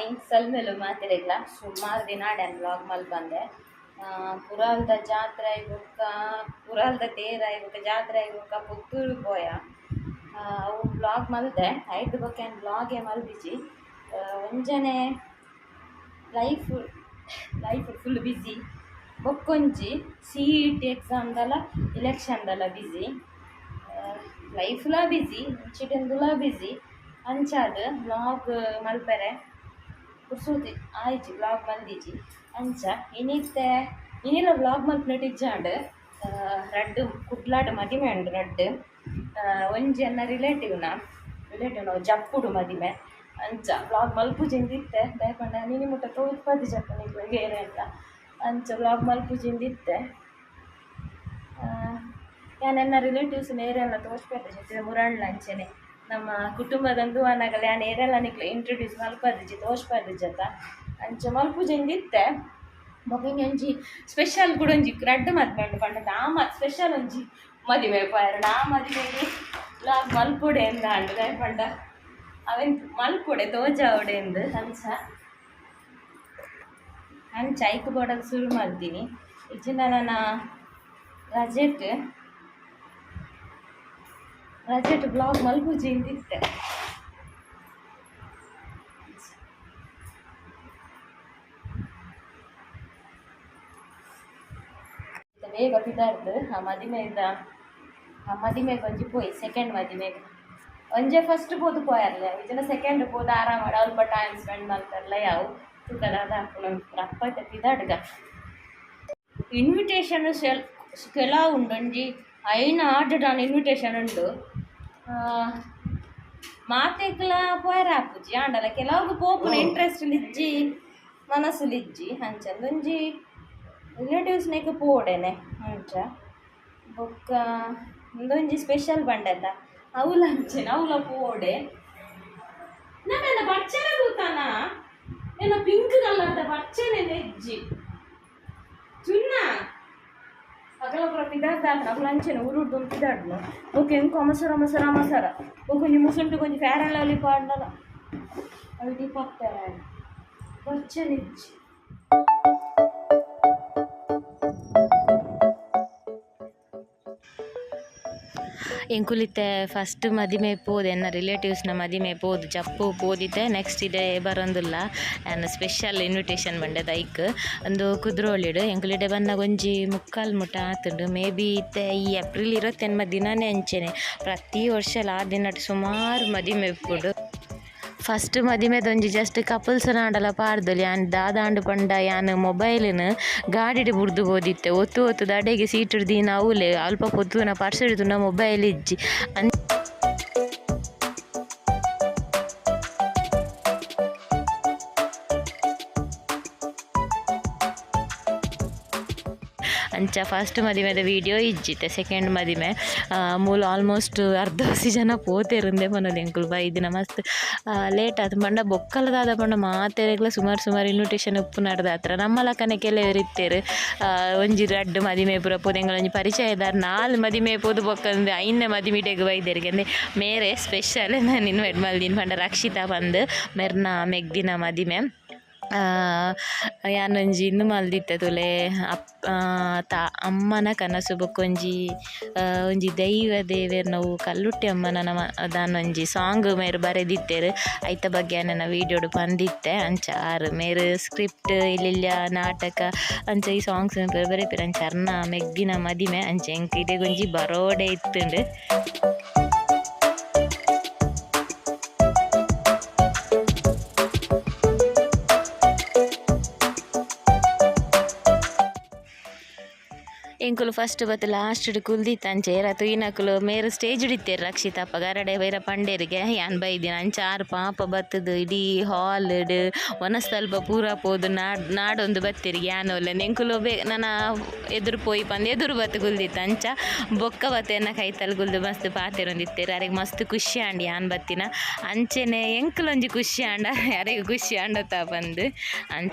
Morning ಸಲ್ಮೆಲು ಮಾತಿರಲ್ಲ ಸುಮಾರು ದಿನ Dan blog ಮಲ್ ಬಂದೆ. ಪುರಾಲ್ದ ಜಾತ್ರೆ ಆಗ್ಬೇಕ, ಪುರಾಲ್ದ ತೇರ ಆಗ್ಬೇಕ, ಜಾತ್ರೆ ಆಗ್ಬೇಕ, ಪುತ್ತೂರು ಪೋಯ. ಅವು ಬ್ಲಾಗ್ ಮಲ್ದೆ ಐದು ಬಗ್ಗೆ ಬ್ಲಾಗೆ ಮಲ್ದಿಜಿ ಒಂಜನೆ ಲೈಫ್ ಲೈಫ್ ಫುಲ್ ಬ್ಯುಸಿ ಬೊಕ್ಕೊಂಜಿ ಸಿ ಇ ಟಿ ಎಕ್ಸಾಮ್ದಲ್ಲ ಇಲೆಕ್ಷನ್ದಲ್ಲ ಬ್ಯುಸಿ ಲೈಫ್ಲ ಬ್ಯುಸಿ ಚಿಕನ್ದುಲ ಬ್ಯುಸಿ ಅಂಚಾದ ಬ್ಲಾಗ್ ಮಲ್ಪೆರೆ ಕುರ್ಸೂತಿ. ಆಯ್ಜಿ ಬ್ಲಾಗ್ ಬಂದಿಜಿ ಅಂಚ ಇನಿತ್ತೆ ಇನಿಲ ಬ್ಲಾಗ್ ಮಲ್ಪುನಟ್ ಇಜ್ಜಾಂಡ್ ರಡ್ಡ್ ಕುಡ್ಲಾಡ್ ಮದಿಮೆ ಉಂಡು ರಡ್ಡ್. ಒಂಜಿ ಎನ್ನ ರಿಲೇಟಿವ್ನ ರಿಲೇಟಿವ್ನ ಜಪ್ಪುಡು ಮದಿಮೆ. ಅಂಚ ಬ್ಲಾಗ್ ಮಲ್ಪುಜಿಂದಿತ್ತೆ ಬೇಕಂಡ ನಿನಿ ಮುಟ್ಟ ತೋಲ್ಪದಿ ಜಪ್ಪ ನಿಗ್ಲು ಗೇರೆ ಅಂತ. ಅಂಚ ಬ್ಲಾಗ್ ಮಲ್ಪುಜಿಂದಿತ್ತೆ ಇತ್ತೆ ಯಾನೆನ್ನ ರಿಲೇಟಿವ್ಸ್ ನೇರೆಲ್ಲ ತೋರಿಸ್ಬೇಕು ಜೊತೆ ಮುರಣ್ಣ ಅಂಚೆನೆ. ನಮ್ಮ ಕುಟುಂಬದಂದು ಅನ್ನಾಗಲ್ಲ ನಾನು ಏರೆಲ್ಲ ನಿಕ್ಲೆ ಇಂಟ್ರೊಡ್ಯೂಸ್ ಮಲ್ಪದಿಜಿ ತೋರಿಸ್ಬಾರ್ದು ಜತ ಅಂಚೆ ಮಲ್ಪುಜೆಂದಿತ್ತೆ ಬೊಕಿಂಗ್ ಒಂಜಿ ಸ್ಪೆಷಲ್ ಕೂಡ ಒಂಜಿ ರಡ್ಡ ಮದ್ವೆ ಉಂಡು ಪಂಡ ಆ ಮ ಸ್ಪೆಷಲ್ ಒಂಜಿ ಮದುವೆ ಪಾಯರಣ ಆ ಮದುವೆಗೆ ಲಾಗ್ ಮಲ್ಪುಡೆ ಎಂದ ಅಂಡು ಪಂಡ. ಅವೆನ್ ಮಲ್ಪುಡೆ ತೋಜಾವಡೆ ಎಂದು ಅಂಚ. ಅಂಚ ಐಕ್ ಬೋಡಕ್ಕೆ ಶುರು ಮಾಡ್ತೀನಿ. ಇಜ್ಜಿನ ನನ್ನ ರಜೆಟ್ ರಜೆಟ್ ಬ್ಲಾಗ್ ಮಲ್ಪೂಜಿ ಇಂದಿತ್ತೆ ಬೇಗ ಪಿದಾರ್ದು ಆ ಮದಿಮೆದ ಆ ಮದಿಮೆಗೆ ಒಂಜಿ ಪೋಯಿ ಸೆಕೆಂಡ್ ಮದಿಮೆಗೆ ಒಂಜೆ ಫಸ್ಟ್ ಪೋದು ಪೋಯರ್ಲ ಇದನ್ನ ಸೆಕೆಂಡ್ ಪೋದು ಆರಾಮ ಅಲ್ಪ ಟೈಮ್ ಸ್ಪೆಂಡ್ ಮಾಡ್ತಾರಲ್ಲ ಯಾವ ತೂಕದ ಅದು ಹಾಕೊಂಡು ಅಪ್ಪೈತೆ ಪಿದಾಡ್ಗ ಇನ್ವಿಟೇಷನ್ ಸೆಲ್ ಕೆಲ ಉಂಡು ಒಂಜಿ ಐನ ಆರ್ಡರ್ ಆನ್ ಇನ್ವಿಟೇಷನ್ ಉಂಡು ಆ, ಮಾತೆಗ್ಲ ಪೋಯರ ಹಾಪುಜಿ ಆಂಡಲ ಕೆಲವು ಪೋಪುನ ಇಂಟ್ರೆಸ್ಟ್ ಇಜ್ಜಿ ಮನಸ್ಸುಲಿಜ್ಜಿ ಅಂಚಂದ ಒಂಜಿ ರಿಲೇಟಿವ್ಸ್ನೇಗ ಪೋಡೆನೆ ಅಂಚ ಬೊಕ್ಕ ಒಂದೊಂಜಿ ಸ್ಪೆಷಲ್ ಬಂಡೆದ ಅವಲ ಅಂಚೆನ ಅವಲ ಪೋಡೆ ನಮ್ಮೆಲ್ಲ ಬಚ್ಚನೆ ಕೂತಾನ ಏನ ಪಿಂಕ್ ಕಲರ್ದ ಬಚ್ಚನೆ ನೆಜ್ಜಿ ಚುನ್ನ ಅಗಲೊಬ್ರಮ್ಮ ಇದಾದ ನಾವು ಲಂಚನ ಉರುಡ್ದು ಇದಾಡ್ಲು ಓಕೆ ಇಂಕೊ ಅಮಸರ ಅಮಸರ ಅಮಸರ ಓಕೆ ನಿಮ್ಮ ಮುಸುಂಟು ಕೊಂಚ ಫೇರ್ ಅಂಡ್ ಲವ್ಲಿ ಪಾಡ್ಲ ಅವು ದೀಪ ಹಾಕ್ತಾರೆ ಬರ್ಚನಿಚ್ಚಿ ಎಂಕುಲಿತ್ತೆ ಫಸ್ಟ್ ಮದಿಮೆ ಪೋದು, ಎನ್ನ ರಿಲೇಟಿವ್ಸ್ನ ಮದಿಮೆ ಪೋದು, ಜಪ್ಪು ಪೋದಿತ್ತೆ ನೆಕ್ಸ್ಟ್ ಇದೆ ಬರೊಂದುಲ್ಲ. ಆ್ಯನ್ ಸ್ಪೆಷಲ್ ಇನ್ವಿಟೇಷನ್ ಬಂಡೆ ದೈಕ್ ಒಂದು ಕುದ್ರೋಳಿಡು ಎಂಕುಲಿಡೆ ಬಂದ ಒಂಜಿ ಮುಕ್ಕಾಲ್ ಮುಟ ಆತುಂಡು. ಮೇ ಬಿ ಇತ್ತೆ ಈ ಏಪ್ರಿಲ್ ಇರತ್ತೆನ್ಮ ದಿನನೇ ಅಂಚೆನೆ. ಪ್ರತಿ ವರ್ಷ ಆ ದಿನ ಸುಮಾರು ಮದಿಮೆ ಇಪ್ಪುಡು ಫಸ್ಟ್ ಮದಿಮೆದೊಂಜಿ ಜಸ್ಟ್ ಕಪಲ್ಸ್ ನಾಡಲ ಪಾಡ್ದೊಲಿ ಯಾನ್ ದಾದಾಂಡು ಪಂಡ ಯಾನ್ ಮೊಬೈಲ್ ಗಾಡಿಡ್ ಬುಡ್ದು ಹೋದಿತ್ತೆ ಒತ್ತು ಒತ್ತು ದಡೆಗೆ ಸೀಟ್ ಹಿಡ್ದು ಅವಲೆ ಅಲ್ಪ ಪೊತ್ತುನ ಪರ್ಸ್ ಹಿಡ್ದು ಮೊಬೈಲ್ ಇಜ್ಜಿ ಅಂಚ ಫಸ್ಟ್ ಮದಿಮೆದ ವೀಡಿಯೋ ಇಜ್ಜಿತೆ ಸೆಕೆಂಡ್ ಮದಿಮೆ ಮೂಲ ಆಲ್ಮೋಸ್ಟ್ ಅರ್ಧ ಜನ ಪೋತೆರುಂದೆ ಮನೋದು ಎಂಕುಲು ಬೈದಿನ ಮಸ್ತ್. ಲೇಟ್ ಆತು ಪಂಡ ಬೊಕ್ಕಲದಾದ ಪಂಡ ಮಾತೆರೆಗ್ಲ ಸುಮಾರು ಸುಮಾರು ಇನ್ವಿಟೇಷನ್ ಉಪ್ಪು ನಡೆದ ಹತ್ರ ನಮ್ಮ ಲಕ್ಕನೆ ಕೆಲವರು ಇತ್ತೇರು. ಆ, ಒಂಜಿ ರಡ್ಡ್ ಮದಿಮೆ ಪುರ ಪೋದೆಂಗಳ ಒಂಜಿ ಇದ್ದಾರೆ ನಾಲ್ ಮದಿಮೆ ಪೋದು ಬೊಕ್ಕಂದು ಐನ್ನೆ ಮದಿಮಿಟೆಗ್ ಬೈದೆರಿಗೆ ಅಂದ್ರೆ ಮೇರೆ ಸ್ಪೆಷಲ್ ನಾನು ಇನ್ವೈಟ್ ಮಲ್ದಿನ ಪಂಡ ರಕ್ಷಿತಾ ಬಂದು ಮೆರ್ನ ಮೆಗ್ದಿನ ಮದಿಮೆ. ಯಾನೊಂಜಿ ಇನ್ನು ಮಲ್ದಿತ್ತೆ ತುಲೆ ಅಪ್ ತ, ಅಮ್ಮನ ಕನಸು ಬೊಕ್ಕೊಂಜಿ ಒಂಜಿ ದೈವ ದೇವೇರ್ ನಾವು ಕಲ್ಲುಟ್ಟಿ ಅಮ್ಮನ ದಾನೊಂಜಿ ಸಾಂಗ್ ಮೇರು ಬರೆದಿತ್ತೇರು. ಐತ ಬಗ್ಗೆ ನನ್ನ ವೀಡಿಯೋಡು ಬಂದಿತ್ತೆ. ಅಂಚ ಆರು ಮೇರು ಸ್ಕ್ರಿಪ್ಟ್, ಇಲ್ಲಿಲ್ಲ ನಾಟಕ, ಅಂಚ ಈ ಸಾಂಗ್ಸ್ ಬರೆಪಿರ ಅಂಚ ಅರ್ನ ಮೆಗ್ಗಿನ ಮದಿಮೆ, ಅಂಚ ಎಂಕ್ ಗುಂಜಿ ಬರೋಡೆ ಇತ್ತುಂಡು. ಎಂಕುಲು ಫಸ್ಟ್ ಬತ್ತು ಲಾಸ್ಟ್ ಕುಲ್ದಿತ್ತ ಅಂಚೇರ ರತು ಇನಕುಲು ಮೇರು ಸ್ಟೇಜ್ ಹಿಡಿತೇರು ರಕ್ಷಿತಪ್ಪ ಗರಡೆ ಬೈರ ಪಂಡೇರಿಗೆ ಯಾನ್ ಬೈದಿನ ಚಾರ್ ಪಾಪ ಬತ್ತದು, ಇಡೀ ಹಾಲ್ ಒನಸ್ತಲ್ಪ ಪೂರ ಪೋದು, ನಾಡ್, ನಾಡೊಂದು ಬತ್ತಿರಿ, ಯಾನ್ ಒಲ್ಲೆ. ಎಂಕುಲು ಬೇ, ನನ್ನ ಎದುರು ಪೋಯಿ ಪಂದ್, ಎದುರು ಬತ್ತು ಕುಲ್ದಿ ಅಂಚ ಬೊಕ್ಕ ಬತ್ತೆನ ಕೈತಲ್ ಗುಲ್ದು ಮಸ್ತ್ ಪಾತೆರೊಂದಿತ್ತೇರು, ಅರೆಗೆ ಮಸ್ತ್ ಖುಷಿ ಆಂಡಿ ಯಾನ್ ಬತ್ತಿನ. ಅಂಚೆನೆ ಎಂಕುಲೊಂಜಿ ಖುಷಿ ಆಂಡ ಯಾರಿಗೂ ಖುಷಿ ಆಂಡತ್ತ ಬಂದು, ಅಂಚ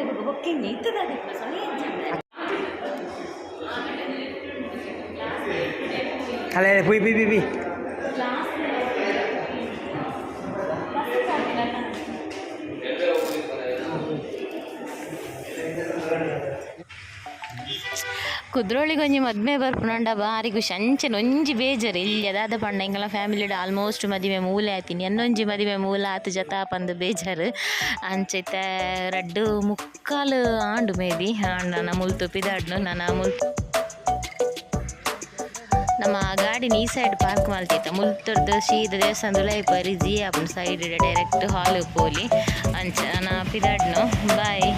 ಕಟ್ಟು ಮಂತದ ಇವಾಗ ಬೊಕ್ಕೆಂಜಿ ಇತ್ತದ ಸೊಳ್ಳೆ ಅಲ್ಲೇ ಪುಯ್ ಪುಯ್ ಪುಯ್ ಪುಯ್ ಕುದ್ರೋಳಿಗೆ ಒಂಜಿ ಮದ್ಮೆ ಬರ್ಪುನಂಡ ಬಾರಿ ಖುಷಿ ಅಂಚೆನ ಒಂಜಿ ಬೇಜಾರು. ಇಲ್ಲಿ ಅದಾದ ಪಂಡ ಇಂಗಲ ಫ್ಯಾಮಿಲಿಡ್ ಆಲ್ಮೋಸ್ಟ್ ಮದುವೆ ಮೂಲೆ ಆಯ್ತೀನಿ. ಎನ್ನೊಂಜಿ ಮದುವೆ ಮೂಲ ಆತು ಜತಾ ಪಂದು ಬೇಜಾರು. ಅಂಚೈತ ರಡ್ಡು ಮುಕ್ಕಾಲು ಆಂಡು ಮೇಬಿ ನನ್ನ ಮುಲ್ತು ಪಿದಾಡ್ನು ನನ್ನ ಮುಲ್ತು ನಮ್ಮ ಗಾಡಿನ ಈ ಸೈಡ್ ಪಾರ್ಕ್ ಮಲ್ತಿತ್ತ ಮುಲ್ತರ್ದು ಸೀದ ದೇವಸ್ಥಾನ ಪರಿ ಜಿ ಆಪನ್ ಸೈಡ್ ಡೈರೆಕ್ಟ್ ಹಾಲ್ ಪೋಲಿ. ಅಂಚ ನಾನು ಪಿದಾಡ್ನು ಬಾಯ್